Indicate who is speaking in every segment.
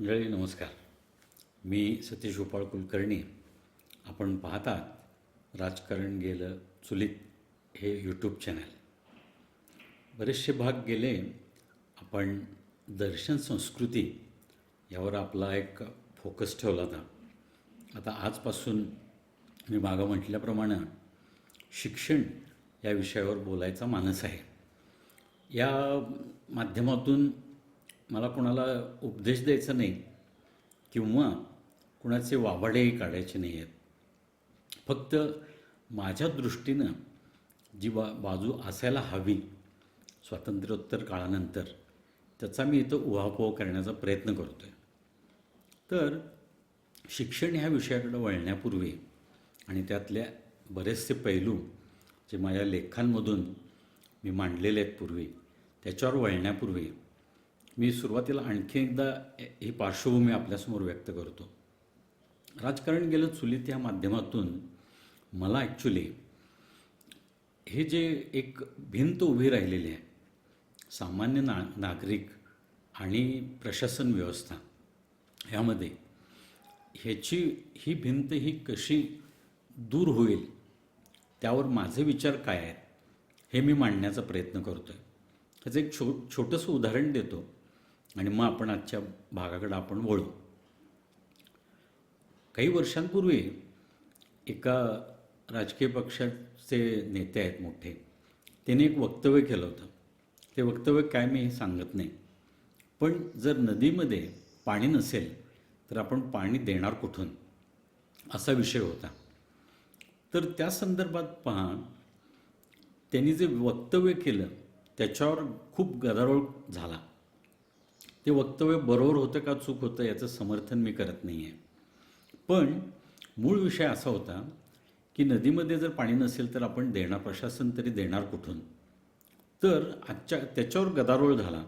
Speaker 1: मंडळी नमस्कार. मी सतीश गोपाळ कुलकर्णी. आपण पाहतात राजकारण गेलं चुलीत हे यूट्यूब चॅनल बरेचसे भाग गेले. आपण दर्शन संस्कृती यावर आपला एक फोकस ठेवला होता. आता आजपासून मी मागं म्हटल्याप्रमाणे शिक्षण या विषयावर बोलायचा मानस आहे. या माध्यमातून मला कुणाला उपदेश द्यायचा नाही किंवा कुणाचे वावडेही काढायचे नाही आहेत. फक्त माझ्या दृष्टीनं जी बा बाजू असायला हवी स्वातंत्र्योत्तर काळानंतर त्याचा मी इथं उहापोह करण्याचा प्रयत्न करतो आहे तर शिक्षण ह्या विषयाकडे वळण्यापूर्वी आणि त्यातल्या बरेचसे पैलू जे माझ्या लेखांमधून मी मांडलेले आहेत पूर्वी त्याच्यावर वळण्यापूर्वी मी सुरुवातीला आणखी एकदा ही पार्श्वभूमी आपल्यासमोर व्यक्त करतो. राजकारण गेलं चुलीत या माध्यमातून मला ॲक्च्युली हे जे एक भिंत उभी राहिलेली आहे सामान्य ना नागरिक आणि प्रशासन व्यवस्था ह्यामध्ये ह्याची ही भिंत ही कशी दूर होईल त्यावर माझे विचार काय आहेत हे मी मांडण्याचा प्रयत्न करतो आहे त्याचं एक छो छोटंसं उदाहरण देतो. आणि मग आपण आजच्या भागाकडं आपण वळू. काही वर्षांपूर्वी एका राजकीय पक्षाचे नेते आहेत मोठे. त्यांनी एक वक्तव्य केलं होतं. ते वक्तव्य काय मी हे सांगत नाही. पण जर नदीमध्ये पाणी नसेल तर आपण पाणी देणार कुठून? असा विषय होता. तर त्या संदर्भात पहा त्यांनी जे वक्तव्य केलं त्याच्यावर खूप गदारोळ झाला. ते वक्तव्य बरोबर होतं का चूक होतं याचं समर्थन मी करत नाही आहे पण मूळ विषय असा होता की नदीमध्ये जर पाणी नसेल तर आपण देणार प्रशासन तरी देणार कुठून? तर आजच्या त्याच्यावर गदारोळ झाला.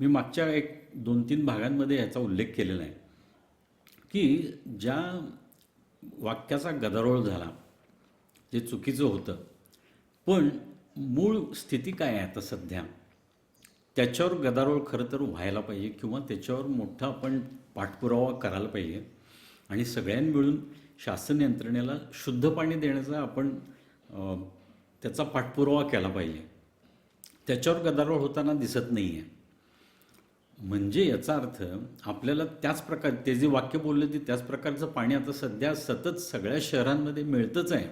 Speaker 1: मी मागच्या एक दोन तीन भागांमध्ये ह्याचा उल्लेख केलेला आहे की ज्या वाक्याचा गदारोळ झाला जे चुकीचं होतं. पण मूळ स्थिती काय आहे आता सध्या? त्याच्यावर गदारोळ खरं तर व्हायला पाहिजे किंवा त्याच्यावर मोठा आपण पाठपुरावा करायला पाहिजे. आणि सगळ्यांनी मिळून शासन यंत्रणेला शुद्ध पाणी देण्याचा आपण त्याचा पाठपुरावा केला पाहिजे. त्याच्यावर गदारोळ होताना दिसत नाही आहे म्हणजे याचा अर्थ आपल्याला त्याच प्रकार ते जे वाक्य बोलले ते त्याच प्रकारचं पाणी आता सध्या सतत सगळ्या शहरांमध्ये मिळतंच आहे.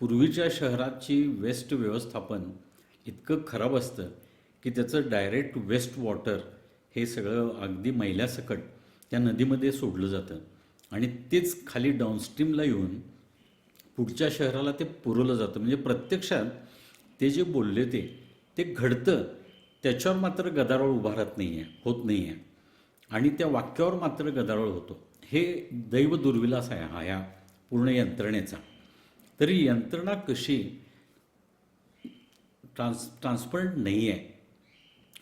Speaker 1: पूर्वीच्या शहराची वेस्ट व्यवस्थापन इतकं खराब असतं. की त्याचं डायरेक्ट वेस्ट वॉटर हे सगळं अगदी मैल्यासकट त्या नदीमध्ये सोडलं जातं. आणि तेच खाली डाऊनस्ट्रीमला येऊन पुढच्या शहराला ते पुरवलं जातं. म्हणजे प्रत्यक्षात ते जे बोलले ते ते घडतं. त्याच्यावर मात्र गदारोळ उभा राहत नाही आहे होत नाही आहे आणि त्या वाक्यावर मात्र गदारोळ होतो. हे दैव दुर्विलास आहे हा या पूर्ण यंत्रणेचा. तरी यंत्रणा कशी ट्रान्स ट्रान्सपरंट नाही आहे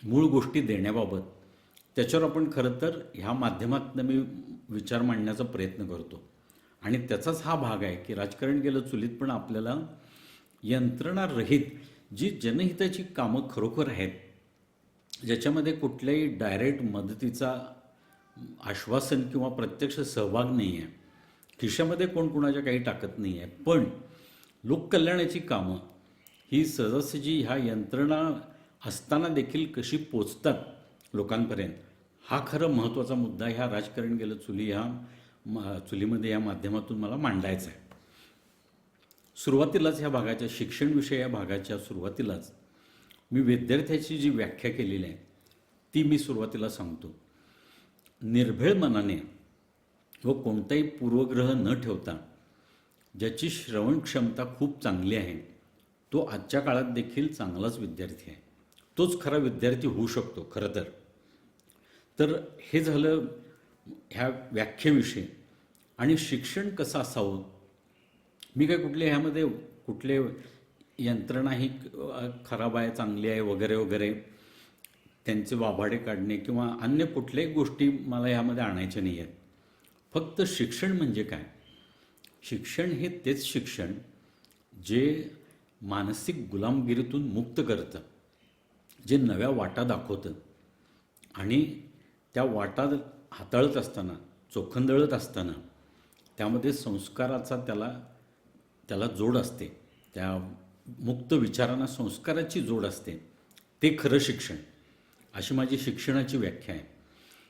Speaker 1: मूळ गोष्टी देण्याबाबत. त्याच्यावर आपण खरं तर ह्या माध्यमातून मी विचार मांडण्याचा प्रयत्न करतो. आणि त्याचाच हा भाग आहे की राजकारण गेलं चुलीत पण आपल्याला यंत्रणारहित जी जनहिताची कामं खरोखर आहेत ज्याच्यामध्ये कुठल्याही डायरेक्ट मदतीचा आश्वासन किंवा प्रत्यक्ष सहभाग नाही आहे. खिशामध्ये कोण कोणाच्या काही टाकत नाही आहे. पण लोककल्याणाची कामं ही सहजासहजी ह्या यंत्रणा असताना देखील कशी पोचतात लोकांपर्यंत? हा खरं महत्त्वाचा मुद्दा ह्या राजकारण गेलं चुली ह्या म- चुलीमध्ये या माध्यमातून मला मांडायचा आहे. सुरुवातीलाच ह्या भागाच्या शिक्षणविषयी या भागाच्या सुरुवातीलाच मी विद्यार्थ्याची जी व्याख्या केलेली आहे ती मी सुरुवातीला सांगतो. निर्भेळ मनाने व कोणताही पूर्वग्रह न ठेवता ज्याची श्रवण क्षमता खूप चांगली आहे तो आजच्या काळात देखील चांगलाच विद्यार्थी आहे. तोच खरा विद्यार्थी होऊ शकतो खरं तर. तर हे झालं ह्या व्याख्येविषयी. आणि शिक्षण कसं असावं? मी काय कुठले ह्यामध्ये कुठले यंत्रणा ही खराब आहे चांगली आहे वगैरे वगैरे त्यांचे वाभाडे काढणे किंवा अन्य कुठल्याही गोष्टी मला ह्यामध्ये आणायच्या नाही आहेत फक्त शिक्षण म्हणजे काय? शिक्षण हे तेच शिक्षण जे मानसिक गुलामगिरीतून मुक्त करतं. जे नव्या वाटा दाखवतं. आणि त्या वाटा हाताळत असताना चोखंदळत असताना त्यामध्ये संस्काराचा त्याला त्याला जोड असते. त्या मुक्त विचारांना संस्काराची जोड असते. ते खरं शिक्षण. अशी माझी शिक्षणाची व्याख्या आहे.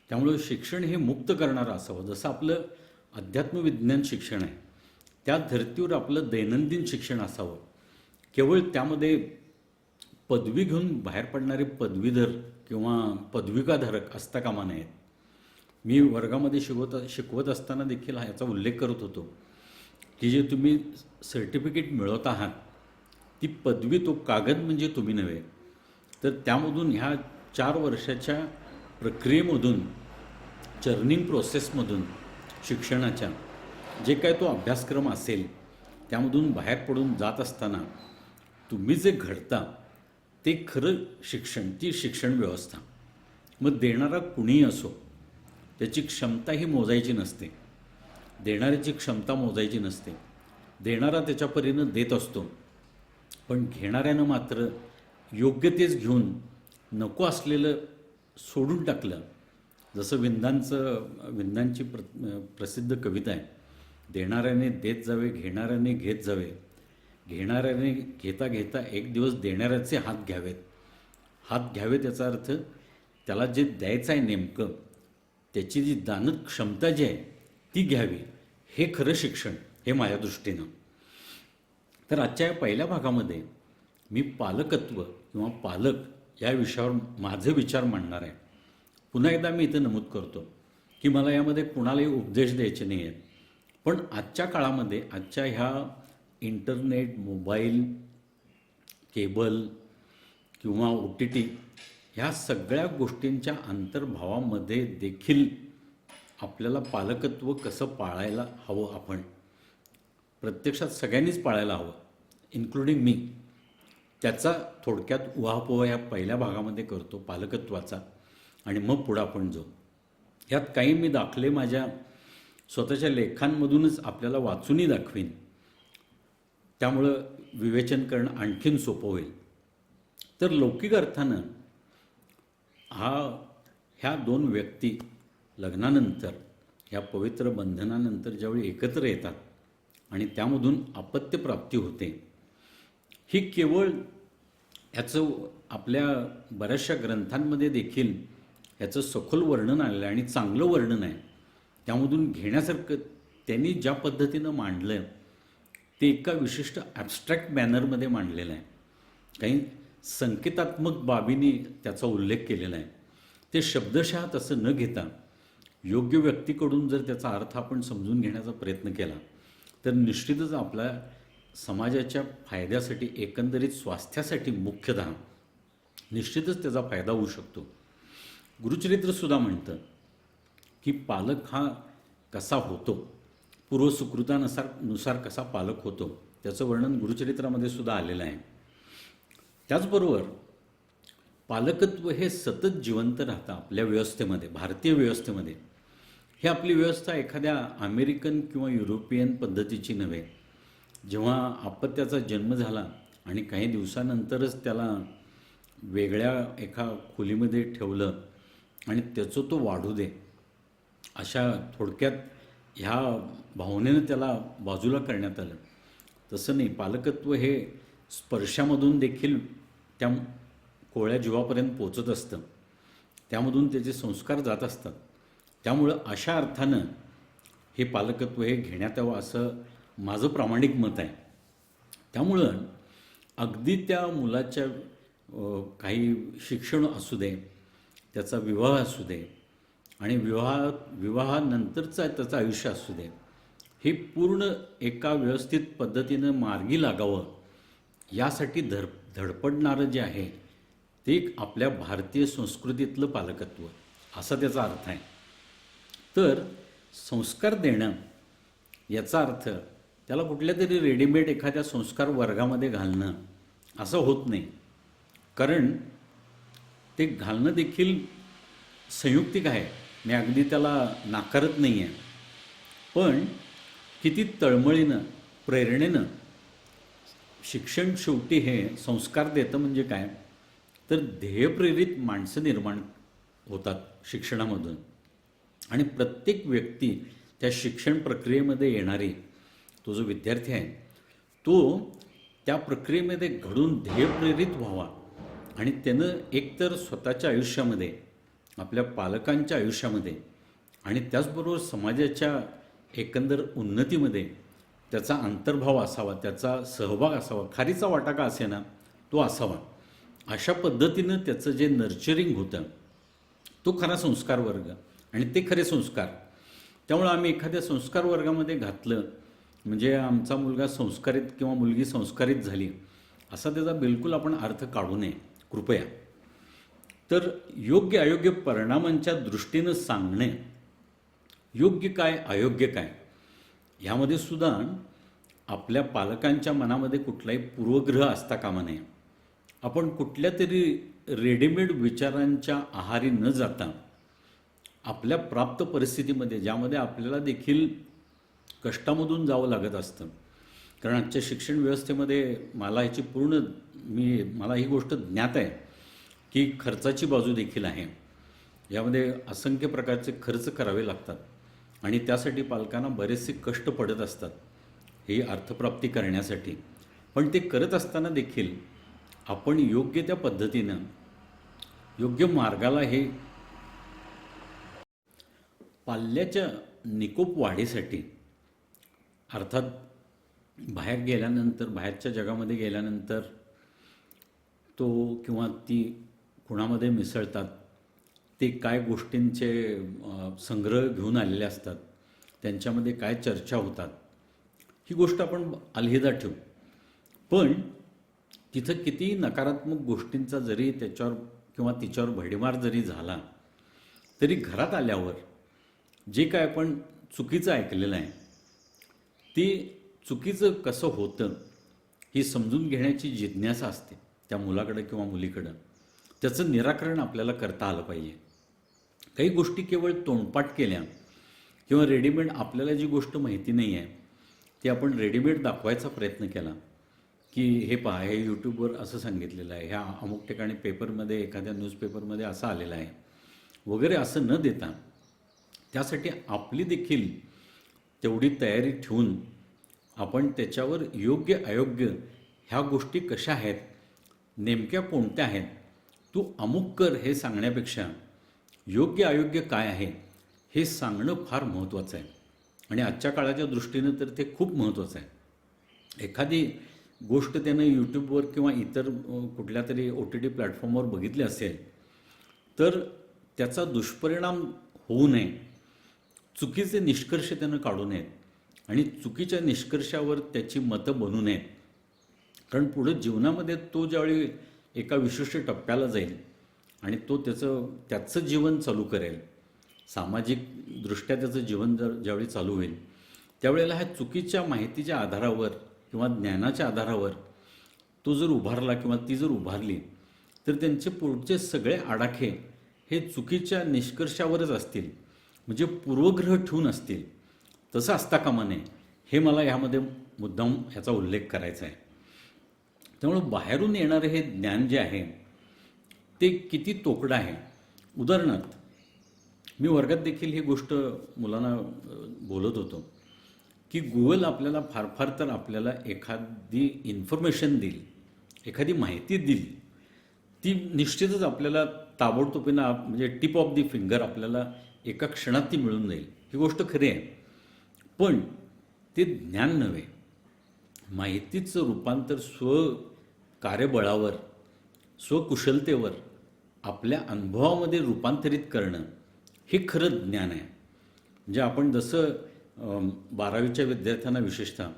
Speaker 1: त्यामुळं शिक्षण हे मुक्त करणारं असावं. जसं आपलं अध्यात्मविज्ञान शिक्षण आहे त्या धर्तीवर आपलं दैनंदिन शिक्षण असावं. केवळ त्यामध्ये पदवी घेऊन बाहेर पडणारे पदवीधर किंवा पदविकाधारक असता कामा नयेत. मी वर्गामध्ये शिकवत शिकवत असताना देखील ह्याचा उल्लेख करत होतो की जे तुम्ही सर्टिफिकेट मिळवत आहात ती पदवी तो कागद म्हणजे तुम्ही नव्हे. तर त्यामधून ह्या चार वर्षाच्या प्रक्रियेमधून चर्निंग प्रोसेसमधून शिक्षणाच्या जे काय तो अभ्यासक्रम असेल त्यामधून बाहेर पडून जात असताना तुम्ही जे घडता ते खरं शिक्षण ती शिक्षण व्यवस्था. मग देणारा कुणीही असो त्याची क्षमता ही मोजायची नसते. देणाऱ्याची क्षमता मोजायची नसते. देणारा त्याच्या परीनं देत असतो. पण घेणाऱ्यानं मात्र योग्य तेच घेऊन नको असलेलं सोडून टाकलं. जसं विंदांचं विंदांची प्र प्रसिद्ध कविता आहे देणाऱ्याने देत जावे घेणाऱ्याने घेत जावे. घेणाऱ्याने घेता घेता एक दिवस देणाऱ्याचे हात घ्यावेत. हात घ्यावेत याचा अर्थ त्याला जे द्यायचं आहे नेमकं त्याची जी दानत क्षमता जी आहे ती घ्यावी. हे खरं शिक्षण हे माझ्या दृष्टीनं. तर आजच्या या पहिल्या भागामध्ये मी पालकत्व किंवा पालक या विषयावर माझे विचार मांडणार आहे. पुन्हा एकदा मी इथं नमूद करतो की मला यामध्ये कुणालाही उपदेश द्यायचे नाही आहेत पण आजच्या काळामध्ये आजच्या ह्या इंटरनेट मोबाईल केबल किंवा ओ टी टी ह्या सगळ्या गोष्टींच्या अंतर्भावामध्ये देखील आपल्याला पालकत्व कसं पाळायला हवं आपण? प्रत्यक्षात सगळ्यांनीच पाळायला हवं इन्क्लुडिंग मी. त्याचा थोडक्यात उहापोहा या पहिल्या भागामध्ये करतो पालकत्वाचा. आणि मग पुढं आपण जाऊ. यात काही मी दाखले माझ्या स्वतःच्या लेखांमधूनच आपल्याला वाचूनही दाखवीन. त्यामुळं विवेचन करणं आणखीन सोपं होईल. तर लौकिक अर्थानं हा ह्या दोन व्यक्ती लग्नानंतर ह्या पवित्र बंधनानंतर ज्यावेळी एकत्र येतात आणि त्यामधून अपत्यप्राप्ती होते ही केवळ ह्याचं आपल्या बऱ्याचशा ग्रंथांमध्ये देखील ह्याचं सखोल वर्णन आलेलं आहे आणि चांगलं वर्णन आहे. त्यामधून घेण्यासारखं त्यांनी ज्या पद्धतीनं मांडलं आहे ते एका विशिष्ट ॲबस्ट्रॅक्ट मॅनरमध्ये मांडलेलं आहे. काही संकेतात्मक बाबींनी त्याचा उल्लेख केलेला आहे. ते शब्दशः तसं न घेता योग्य व्यक्तीकडून जर त्याचा अर्थ आपण समजून घेण्याचा प्रयत्न केला तर निश्चितच आपल्या समाजाच्या फायद्यासाठी एकंदरीत स्वास्थ्यासाठी मुख्यतः निश्चितच त्याचा फायदा होऊ शकतो. गुरुचरित्रसुद्धा म्हणतं की पालक हा कसा होतो? पूर्वसुकृतानुसार नुसार कसा पालक होतो त्याचं वर्णन गुरुचरित्रामध्ये सुद्धा आलेलं आहे. त्याचबरोबर पालकत्व हे सतत जिवंत राहतं आपल्या व्यवस्थेमध्ये भारतीय व्यवस्थेमध्ये. ही आपली व्यवस्था एखाद्या अमेरिकन किंवा युरोपियन पद्धतीची नव्हे. जेव्हा अपत्याचा जन्म झाला आणि काही दिवसानंतरच त्याला वेगळ्या एका खोलीमध्ये ठेवलं आणि त्याचं तो वाढू दे अशा थोडक्यात ह्या भावनेनं त्याला बाजूला करण्यात आलं. तसं नाही पालकत्व हे स्पर्शामधून देखील त्या कोळ्या जीवापर्यंत पोचत असतं. त्यामधून त्याचे संस्कार जात असतात. त्यामुळं अशा अर्थानं हे पालकत्व हे घेण्यात यावं असं माझं प्रामाणिक मत आहे. त्यामुळं अगदी त्या मुलाच्या काही शिक्षण असू दे त्याचा विवाह असू दे आणि विवाह विवाहानंतरचा त्याचं आयुष्य असू दे. हे पूर्ण एका व्यवस्थित पद्धतीनं मार्गी लागावं. यासाठी धर धडपडणारं जे आहे ते एक आपल्या भारतीय संस्कृतीतलं पालकत्व. असा त्याचा अर्थ आहे. तर संस्कार देणं याचा अर्थ त्याला कुठल्या तरी रेडीमेड एखाद्या संस्कार वर्गामध्ये घालणं असं होत नाही. कारण ते घालणं देखील संयुक्तिक आहे. मी अगदी त्याला नाकारत नाही आहे पण किती तळमळीनं प्रेरणेनं शिक्षण शेवटी हे संस्कार देतं म्हणजे काय? तर ध्येयप्रेरित माणसं निर्माण होतात शिक्षणामधून. आणि प्रत्येक व्यक्ती त्या शिक्षण प्रक्रियेमध्ये येणारी तो जो विद्यार्थी आहे तो त्या प्रक्रियेमध्ये घडून ध्येयप्रेरित व्हावा. आणि त्यानं एकतर स्वतःच्या आयुष्यामध्ये आपल्या पालकांच्या आयुष्यामध्ये आणि त्याचबरोबर समाजाच्या एकंदर उन्नतीमध्ये त्याचा अंतर्भाव असावा त्याचा सहभाग असावा खारीचा वाटा का असेना तो असावा. अशा पद्धतीनं त्याचं जे नर्चरिंग होतं तो खरा संस्कार वर्ग आणि ते खरे संस्कार. त्यामुळं आम्ही एखाद्या संस्कार वर्गामध्ये घातलं म्हणजे आमचा मुलगा संस्कारित किंवा मुलगी संस्कारित झाली असा त्याचा बिलकुल आपण अर्थ काढू नये. कृपया. तर योग्य अयोग्य परिणामांच्या दृष्टीनं सांगणे योग्य काय अयोग्य काय ह्यामध्ये सुद्धा आपल्या पालकांच्या मनामध्ये कुठलाही पूर्वग्रह असता कामा नये. आपण कुठल्या तरी रेडीमेड विचारांच्या आहारी न जाता आपल्या प्राप्त परिस्थितीमध्ये ज्यामध्ये आपल्याला देखील कष्टामधून जावं लागत असतं. कारण आजच्या शिक्षण व्यवस्थेमध्ये मला ह्याची पूर्ण मी मला ही गोष्ट ज्ञात आहे. की खर्चाची बाजू देखील आहे. यामध्ये असंख्य प्रकारचे खर्च करावे लागतात आणि त्यासाठी पालकांना बरेचसे कष्ट पडत असतात ही अर्थप्राप्ती करण्यासाठी. पण ते करत असताना देखील आपण योग्य त्या पद्धतीनं योग्य मार्गाला हे पाल्याच्या निकोप वाढीसाठी अर्थात बाहेर गेल्यानंतर बाहेरच्या जगामध्ये गेल्यानंतर तो किंवा ती कुणामध्ये मिसळतात ते काय गोष्टींचे संग्रह घेऊन आलेले असतात त्यांच्यामध्ये काय चर्चा होतात ही गोष्ट आपण अलहिदा ठेवू. पण तिथं किती नकारात्मक गोष्टींचा जरी त्याच्यावर किंवा तिच्यावर भडीमार जरी झाला तरी घरात आल्यावर जे काय आपण चुकीचं ऐकलेलं आहे ते चुकीचं कसं होतं ही समजून घेण्याची जिज्ञासा असते त्या मुलाकडं किंवा मुलीकडं. त्याचं निराकरण आपल्याला करता आलं पाहिजे. काही गोष्टी केवळ तोंडपाठ केल्या किंवा रेडीमेड आपल्याला जी गोष्ट माहिती नाही आहे ती आपण रेडीमेड दाखवायचा प्रयत्न केला की हे पहा हे यूट्यूबवर असं सांगितलेलं आहे ह्या अमुक ठिकाणी पेपरमध्ये एखाद्या न्यूजपेपरमध्ये असं आलेलं आहे वगैरे असं न देता त्यासाठी आपली देखील तेवढी तयारी ठेवून आपण त्याच्यावर योग्य अयोग्य ह्या गोष्टी कशा आहेत नेमक्या कोणत्या आहेत तू अमुक कर हे सांगण्यापेक्षा योग्य अयोग्य काय आहे हे सांगणं फार महत्त्वाचं आहे. आणि आजच्या काळाच्या दृष्टीनं तर ते खूप महत्त्वाचं आहे. एखादी गोष्ट त्यानं यूट्यूबवर किंवा इतर कुठल्या तरी ओ टी टी प्लॅटफॉर्मवर बघितली असेल तर त्याचा दुष्परिणाम होऊ नये. चुकीचे निष्कर्ष त्यानं काढू नयेत. आणि चुकीच्या निष्कर्षावर त्याची मतं बनू नयेत. कारण पुढं जीवनामध्ये तो ज्यावेळी एका विशिष्ट टप्प्याला जाईल आणि तो त्याचं त्याचं जीवन चालू करेल. सामाजिकदृष्ट्या त्याचं जीवन जर ज्यावेळी चालू होईल त्यावेळेला ह्या चुकीच्या माहितीच्या आधारावर किंवा ज्ञानाच्या आधारावर तो जर उभारला किंवा ती जर उभारली तर त्यांचे पुढचे सगळे आडाखे हे चुकीच्या निष्कर्षावरच असतील. म्हणजे पूर्वग्रह ठेवून असतील. तसं असता कामा नये हे मला ह्यामध्ये मुद्दाम ह्याचा उल्लेख करायचा आहे. त्यामुळं बाहेरून येणारं हे ज्ञान जे आहे ते किती तोकडं आहे? उदाहरणार्थ मी वर्गात देखील ही गोष्ट मुलांना बोलत होतो की गुगल आपल्याला फार फार तर आपल्याला एखादी इन्फॉर्मेशन देईल एखादी माहिती दिली ती निश्चितच आपल्याला ताबडतोबीनं आप- म्हणजे टिप ऑफ दी फिंगर आपल्याला एका क्षणात ती मिळून जाईल. ही गोष्ट खरी आहे. पण ते ज्ञान नव्हे. माहितीचं रूपांतर स्व कार्यबळावर स्वकुशलतेवर आपल्या अनुभवामध्ये रूपांतरित करणं हे खरं ज्ञान आहे. म्हणजे आपण जसं बारावीच्या विद्यार्थ्यांना विशेषतः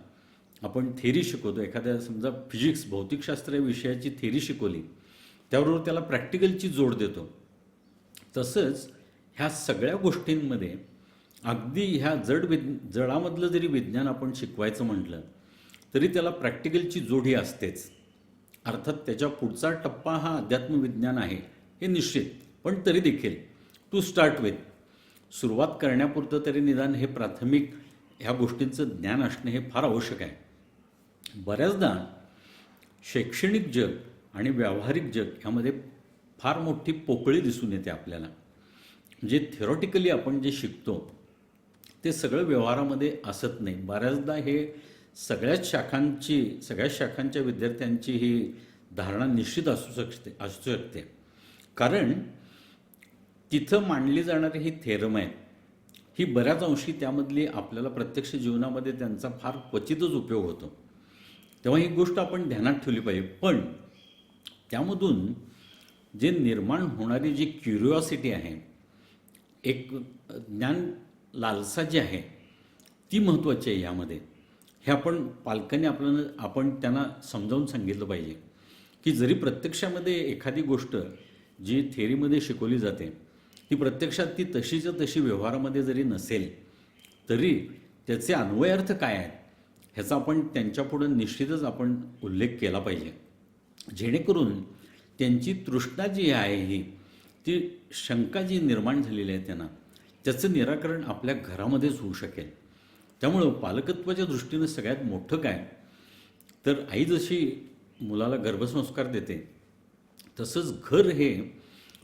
Speaker 1: आपण थेरी शिकवतो. एखाद्या समजा फिजिक्स भौतिकशास्त्र या विषयाची थेरी शिकवली त्याबरोबर त्याला प्रॅक्टिकलची जोड देतो. तसंच ह्या सगळ्या गोष्टींमध्ये अगदी ह्या जड विद जडामधलं जरी विज्ञान आपण शिकवायचं म्हटलं तरी त्याला प्रॅक्टिकलची जोड ही असतेच. अर्थात त्याच्या पुढचा टप्पा हा अध्यात्मविज्ञान आहे हे निश्चित. पण तरी देखील टू स्टार्ट विथ सुरुवात करण्यापुरतं तरी निदान हे प्राथमिक ह्या गोष्टींचं ज्ञान असणं हे फार आवश्यक आहे. बऱ्याचदा शैक्षणिक जग आणि व्यावहारिक जग ह्यामध्ये फार मोठी पोकळी दिसून येते आपल्याला. जे थेरॉटिकली आपण जे शिकतो ते सगळं व्यवहारामध्ये असत नाही. बऱ्याचदा हे सगळ्याच शाखांची सगळ्याच शाखांच्या विद्यार्थ्यांची ही धारणा निश्चित असू शकते असू शकते. कारण तिथं मांडली जाणारी ही थेरम आहे ही बऱ्याच अंशी त्यामधली आपल्याला प्रत्यक्ष जीवनामध्ये त्यांचा फार क्वचितच उपयोग होतो. तेव्हा ही गोष्ट आपण ध्यानात ठेवली पाहिजे. पण त्यामधून जे निर्माण होणारी जी क्युरिओसिटी आहे एक ज्ञान लालसा जी आहे ती महत्त्वाची आहे यामध्ये. हे आपण पालकांनी आपल्याला आपण त्यांना समजावून सांगितलं पाहिजे. की जरी प्रत्यक्षामध्ये एखादी गोष्ट जी थेरीमध्ये शिकवली जाते ती प्रत्यक्षात ती तशीच्या तशी व्यवहारामध्ये जरी नसेल तरी त्याचे अन्वयार्थ काय आहेत ह्याचा आपण त्यांच्यापुढं निश्चितच आपण उल्लेख केला पाहिजे. जेणेकरून त्यांची तृष्णा जी आहे ही ती शंका जी निर्माण झालेली आहे त्यांना त्याचं निराकरण आपल्या घरामध्येच होऊ शकेल. त्यामुळं पालकत्वाच्या दृष्टीनं सगळ्यात मोठं काय? तर आई जशी मुलाला गर्भसंस्कार देते तसंच घर हे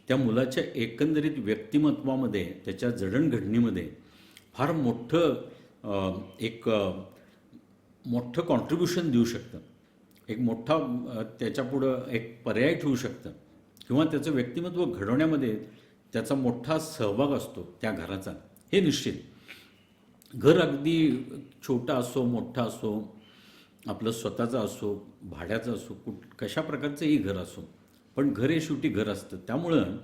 Speaker 1: त्या मुलाच्या एकंदरीत व्यक्तिमत्वामध्ये त्याच्या जडणघडणीमध्ये फार मोठं एक मोठं कॉन्ट्रीब्युशन देऊ शकतं. एक मोठा त्याच्यापुढं एक पर्याय ठेवू शकतं. किंवा त्याचं व्यक्तिमत्व घडवण्यामध्ये त्याचा मोठा सहभाग असतो त्या घराचा. हे निश्चित. घर अगदी छोटा असो मोठा असो आपलं स्वतःचं असो भाड्याचं असो कुठ कशा प्रकारचंही घर असो पण घर हे शेवटी घर असतं. त्यामुळं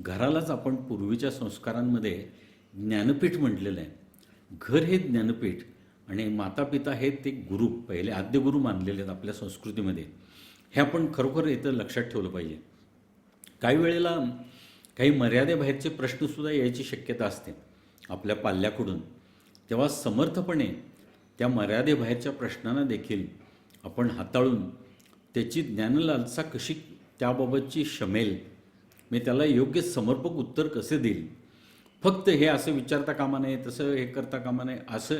Speaker 1: घरालाच आपण पूर्वीच्या संस्कारांमध्ये ज्ञानपीठ म्हटलेलं आहे. घर हे ज्ञानपीठ आणि माता पिता हे ते गुरु पहिले आद्यगुरू मानलेले आहेत आपल्या संस्कृतीमध्ये. हे आपण खरोखर इथं लक्षात ठेवलं पाहिजे. काही वेळेला काही मर्यादेबाहेरचे प्रश्नसुद्धा यायची शक्यता असते आपल्या पाल्याकडून. तेव्हा समर्थपणे त्या मर्यादेबाहेरच्या प्रश्नांना देखील आपण हाताळून त्याची ज्ञानलालसा कशी त्याबाबतची शमेल मी त्याला योग्य समर्पक उत्तर कसे देईल? फक्त हे असं विचारता कामा नये तसं हे करता कामा नये असं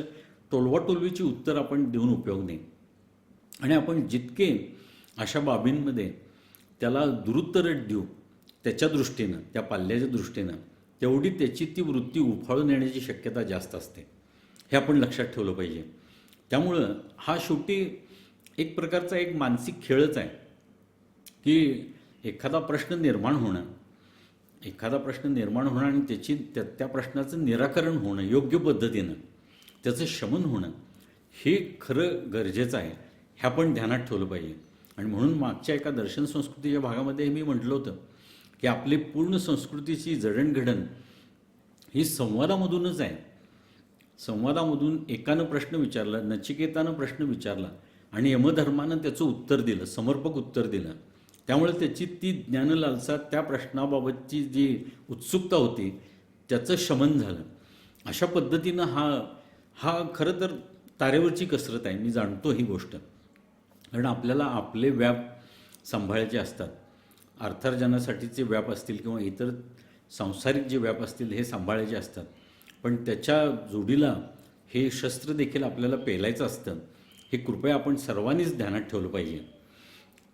Speaker 1: टोलवाटोलवीची उत्तर आपण देऊन उपयोग नाही. आणि आपण जितके अशा बाबींमध्ये त्याला दुरुत्तरट देऊ त्याच्या दृष्टीनं त्या पाल्याच्या दृष्टीनं तेवढी त्याची ती वृत्ती उफाळून येण्याची शक्यता जास्त असते. हे आपण लक्षात ठेवलं पाहिजे. त्यामुळं हा शेवटी एक प्रकारचा एक मानसिक खेळच आहे. की एखादा प्रश्न निर्माण होणं एखादा प्रश्न निर्माण होणं आणि त्याची त्या त्या प्रश्नाचं निराकरण होणं योग्य पद्धतीनं त्याचं शमन होणं हे खरं गरजेचं आहे हे आपण ध्यानात ठेवलं पाहिजे. आणि म्हणून मागच्या एका दर्शन संस्कृतीच्या भागामध्ये मी म्हटलं होतं की आपली पूर्ण संस्कृतीची जडणघडण ही संवादामधूनच आहे. संवादामधून एकानं प्रश्न विचारला नचिकेतानं प्रश्न विचारला आणि यमधर्मानं त्याचं उत्तर दिलं समर्पक उत्तर दिलं. त्यामुळे त्याची ती ज्ञानलालसा त्या प्रश्नाबाबतची जी उत्सुकता होती त्याचं शमन झालं. अशा पद्धतीनं हा हा खरं तर तारेवरची कसरत आहे मी जाणतो ही गोष्ट. कारण आपल्याला आपले व्याप सांभाळायचे असतात. अर्थार्जनासाठीचे व्याप असतील किंवा इतर सांसारिक जे व्याप असतील हे सांभाळायचे असतात. पण त्याच्या जोडीला हे शस्त्र देखील आपल्याला पेलायचं असतं हे कृपया आपण सर्वांनीच ध्यानात ठेवलं पाहिजे.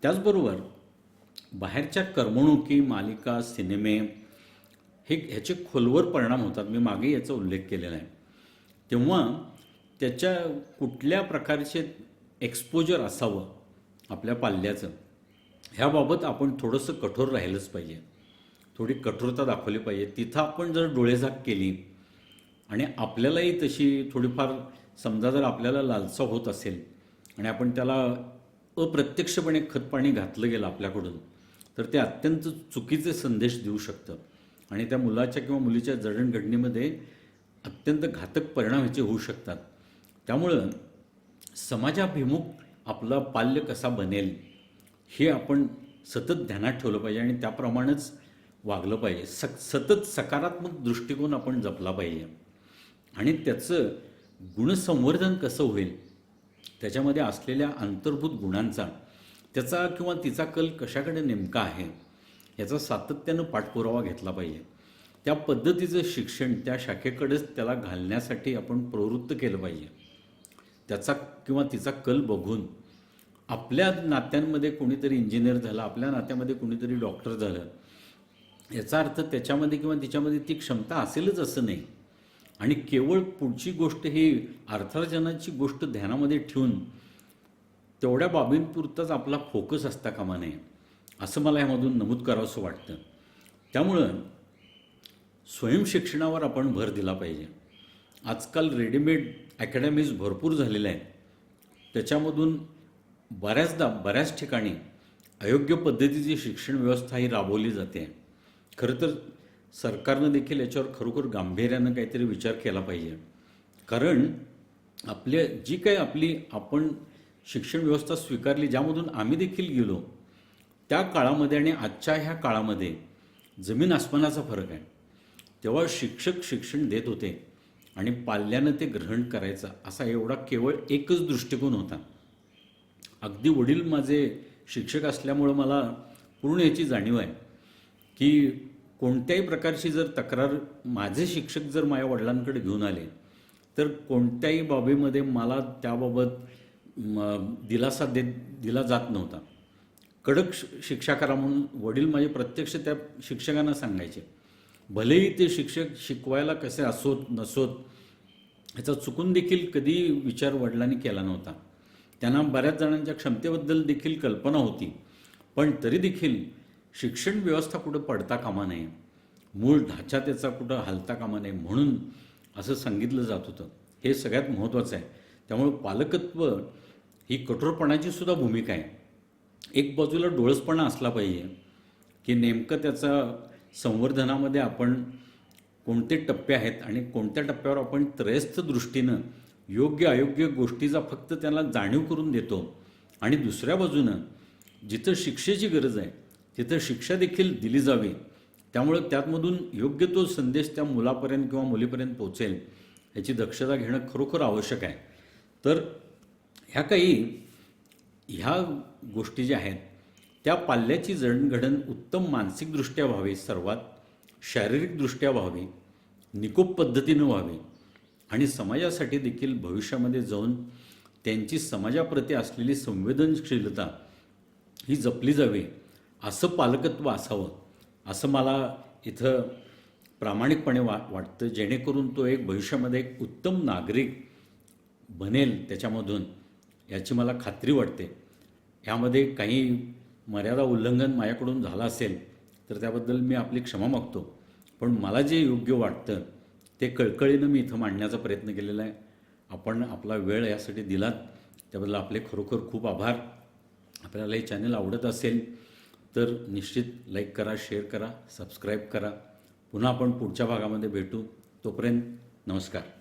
Speaker 1: त्याचबरोबर बाहेरच्या करमणुकी मालिका सिनेमे हे ह्याचे खोलवर परिणाम होतात. मी मागे याचा उल्लेख केलेला आहे. तेव्हा त्याच्या कुठल्या प्रकारचे एक्सपोजर असावं आपल्या पाल्याचं ह्याबाबत आपण थोडंसं कठोर राहिलंच पाहिजे. थोडी कठोरता दाखवली पाहिजे. तिथं आपण जर डोळेझाक केली आणि आपल्यालाही तशी थोडीफार समजा जर आपल्याला लालसा होत असेल आणि आपण त्याला अप्रत्यक्षपणे खतपाणी घातलं गेलं आपल्याकडून तर ते अत्यंत चुकीचे संदेश देऊ शकतं. आणि त्या मुलाच्या किंवा मुलीच्या जडणघडणीमध्ये अत्यंत घातक परिणाम ह्याचे होऊ शकतात. त्यामुळं समाजाभिमुख आपला पाल्य कसा बनेल हे आपण सतत ध्यानात ठेवलं पाहिजे आणि त्याप्रमाणेच वागलं पाहिजे. स सतत सकारात्मक दृष्टिकोन आपण जपला पाहिजे. आणि त्याचं गुणसंवर्धन कसं होईल? त्याच्यामध्ये असलेल्या अंतर्भूत गुणांचा त्याचा किंवा तिचा कल कशाकडे नेमका आहे याचा सातत्यानं पाठपुरावा घेतला पाहिजे. त्या पद्धतीचं शिक्षण त्या शाखेकडेच त्याला घालण्यासाठी आपण प्रवृत्त केलं पाहिजे. त्याचा किंवा तिचा कल बघून आपल्या नात्यांमध्ये कोणीतरी इंजिनियर झालं आपल्या नात्यामध्ये कोणीतरी डॉक्टर झालं याचा अर्थ त्याच्यामध्ये किंवा तिच्यामध्ये ती क्षमता असेलच असं नाही. आणि केवळ पुढची गोष्ट ही अर्थार्जनाची गोष्ट ध्यानामध्ये ठेवून तेवढ्या बाबींपुरताच आपला फोकस असता कामा नये असं मला यामधून नमूद करावंसं वाटतं. त्यामुळं स्वयंशिक्षणावर आपण भर दिला पाहिजे. आजकाल रेडीमेड अकॅडमीज भरपूर झालेल्या आहेत. त्याच्यामधून बऱ्याचदा बऱ्याच ठिकाणी अयोग्य पद्धतीची शिक्षण व्यवस्था ही राबवली जाते. खरं तर सरकारनं देखील याच्यावर खरोखर गांभीर्यानं काहीतरी विचार केला पाहिजे. कारण आपल्या जी काही आपली आपण शिक्षण व्यवस्था स्वीकारली ज्यामधून आम्ही देखील गेलो त्या काळामध्ये आणि आजच्या ह्या काळामध्ये जमीन आसमानाचा फरक आहे. तेव्हा शिक्षक शिक्षण देत होते आणि पाल्यानं ते ग्रहण करायचं असा एवढा केवळ एकच दृष्टिकोन होता. अगदी वडील माझे शिक्षक असल्यामुळं मला पूर्ण याची जाणीव आहे की कोणत्याही प्रकारची जर तक्रार माझे शिक्षक जर माझ्या वडिलांकडे घेऊन आले तर कोणत्याही बाबीमध्ये मला त्याबाबत दिलासा देत दिला जात नव्हता. कडक श- शिक्षा करा म्हणून वडील माझे प्रत्यक्ष त्या शिक्षकांना सांगायचे भलेही ते शिक्षक शिकवायला कसे असोत नसोत ह्याचा चुकून देखील कधी विचार वडिलांनी केला नव्हता. त्यांना बऱ्याच जणांच्या क्षमतेबद्दल देखील कल्पना होती पण तरी देखील शिक्षण व्यवस्था कुठं पडता कामा नये मूळ ढाचा त्याचा कुठं हलता कामा नये म्हणून असं सांगितलं जात होतं. हे सगळ्यात महत्त्वाचं आहे. त्यामुळे पालकत्व ही कठोरपणाची सुद्धा भूमिका आहे. एक बाजूला डोळसपणा असला पाहिजे की नेमकं त्याचा संवर्धनामध्ये आपण कोणते टप्पे आहेत आणि कोणत्या टप्प्यावर आपण त्रयस्थ दृष्टीनं योग्य अयोग्य गोष्टीचा फक्त त्याला जाणीव करून देतो. आणि दुसऱ्या बाजूनं जिथं शिक्षेची गरज आहे तिथं शिक्षा देखील दिली जावी. त्यामुळं त्यातमधून योग्य तो संदेश त्या मुलापर्यंत किंवा मुलीपर्यंत पोचेल याची दक्षता घेणं खरोखर आवश्यक आहे. तर ह्या काही ह्या गोष्टी ज्या आहेत त्या पाल्याची जडणघडण उत्तम मानसिकदृष्ट्या व्हावी सर्वात शारीरिकदृष्ट्या व्हावी निकोप पद्धतीनं व्हावी आणि समाजासाठी देखील भविष्यामध्ये जाऊन त्यांची समाजाप्रती असलेली संवेदनशीलता ही जपली जावी. असं पालकत्व असावं असं मला इथं प्रामाणिकपणे वा वाटतं जेणेकरून तो एक भविष्यामध्ये एक उत्तम नागरिक बनेल त्याच्यामधून याची मला खात्री वाटते. यामध्ये काही मर्यादा उल्लंघन माझ्याकडून झालं असेल तर त्याबद्दल मी आपली क्षमा मागतो. पण मला जे योग्य वाटतं ते कळकळीनं मी इथं मांडण्याचा प्रयत्न केलेला आहे. आपण आपला वेळ यासाठी दिलात त्याबद्दल आपले खरोखर खूप आभार. आपल्याला हे चॅनल आवडत असेल तर निश्चित लाईक करा शेअर करा सबस्क्राईब करा. पुन्हा आपण पुढच्या भागामध्ये भेटू. तोपर्यंत नमस्कार.